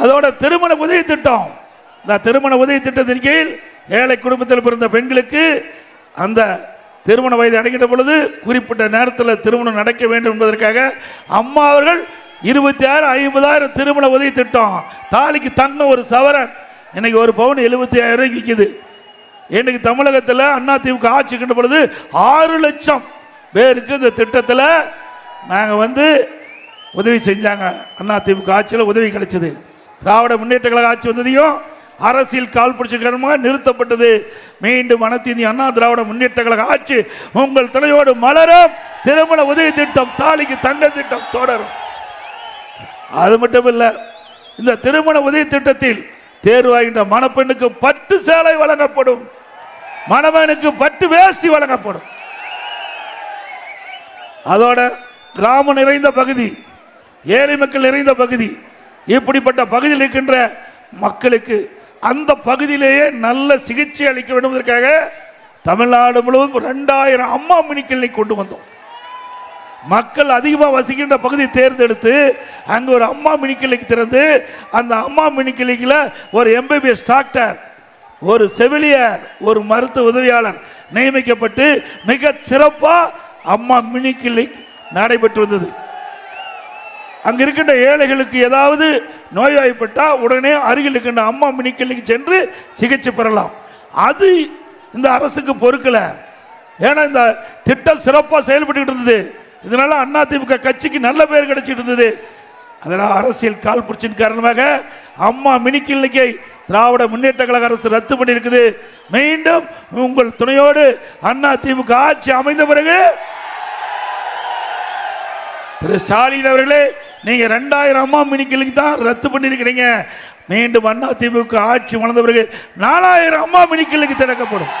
அதோட திருமண உதவி திட்டம். இந்த திருமண உதவி திட்டத்தின் கீழ் ஏழை குடும்பத்தில் பிறந்த பெண்களுக்கு அந்த திருமண வயது அடைகின்ற பொழுது குறிப்பிட்ட நேரத்தில் திருமணம் நடக்க வேண்டும் என்பதற்காக அம்மா அவர்கள் இருபத்தி ஆறு ஐம்பதாயிரம் திருமண உதவி திட்டம். தாலிக்கு தங்கம் ஒரு சவரன். இன்னைக்கு ஒரு பவுன் எழுபத்தி ஆயிரம் ரூபாய்க்கு விற்கிது இன்னைக்கு தமிழகத்தில் அண்ணா திமுக ஆட்சிக்கின்ற பொழுது ஆறு லட்சம் பேருக்கு இந்த திட்டத்தில் நாங்கள் வந்து உதவி செஞ்சாங்க. அண்ணா திமுக ஆட்சியில் உதவி கிடைச்சது. திராவிட முன்னேற்ற கழக ஆட்சி வந்ததையும் அரசியல் கால் பிடிச்ச காரணமாக நிறுத்தப்பட்டது. மீண்டும் அனைத்து அண்ணா திராவிட முன்னேற்ற கழக ஆட்சி உங்கள் தலையோடு மலரும். திருமண உதவி திட்டம் தாலிக்கு தங்க திட்டம் தொடரும். அது மட்டும் இல்லை இந்த திருமண உதவி திட்டத்தில் தேர்வாகின்ற மணப்பெண்ணுக்கு பட்டு சேலை வழங்கப்படும். மணவனுக்கு பட்டு வேஷ்டி வழங்கப்படும். அதோட கிராமம் நிறைந்த பகுதி ஏழை மக்கள் நிறைந்த பகுதி இப்படிப்பட்ட பகுதியில் இருக்கின்ற மக்களுக்கு அந்த பகுதியிலேயே நல்ல சிகிச்சை அளிக்க வேண்டும் என்பதற்காக தமிழ்நாடு முழுவதும் ரெண்டாயிரம் அம்மா மினிக்கிளை கொண்டு வந்தோம். மக்கள் அதிகமாக வசிக்கின்ற பகுதியை தேர்ந்தெடுத்து அங்கே ஒரு அம்மா மினிக்கிளைக்கு திறந்து அந்த அம்மா மினிக்கிளைக்கில் ஒரு எம்பிபிஎஸ் டாக்டர் ஒரு செவிலியர் ஒரு மருத்துவ உதவியாளர் நியமிக்கப்பட்டு மிக சிறப்பாக அம்மா மினிக்கிளை நடைபெற்று வந்தது. அங்கே இருக்கின்ற ஏழைகளுக்கு ஏதாவது நோய்வாய்ப்பட்டால் உடனே அருகில் இருக்கின்ற அம்மா மினி சென்று சிகிச்சை பெறலாம். அது இந்த அரசுக்கு பொறுக்கலை. ஏன்னா இந்த திட்டம் சிறப்பாக செயல்பட்டு இருந்தது. இதனால அதிமுக கட்சிக்கு நல்ல பேர் கிடைச்சிட்டு இருந்தது. அதனால் அரசியல் கால் பிடிச்சின் காரணமாக அம்மா மினி திராவிட முன்னேற்ற கழக அரசு ரத்து பண்ணியிருக்குது. மீண்டும் உங்கள் துணையோடு அண்ணா திமுக ஆட்சி அமைந்த பிறகு திரு ஸ்டாலின் அவர்களே நீங்க ரெண்டாயிரம் அம்மா மினிக்கலுக்கு தான் ரத்து பண்ணியிருக்கிறீங்க. மீண்டும் அண்ணா திமுக ஆட்சி வளர்ந்த பிறகு நாலாயிரம் அம்மா மினி திறக்கப்படும்.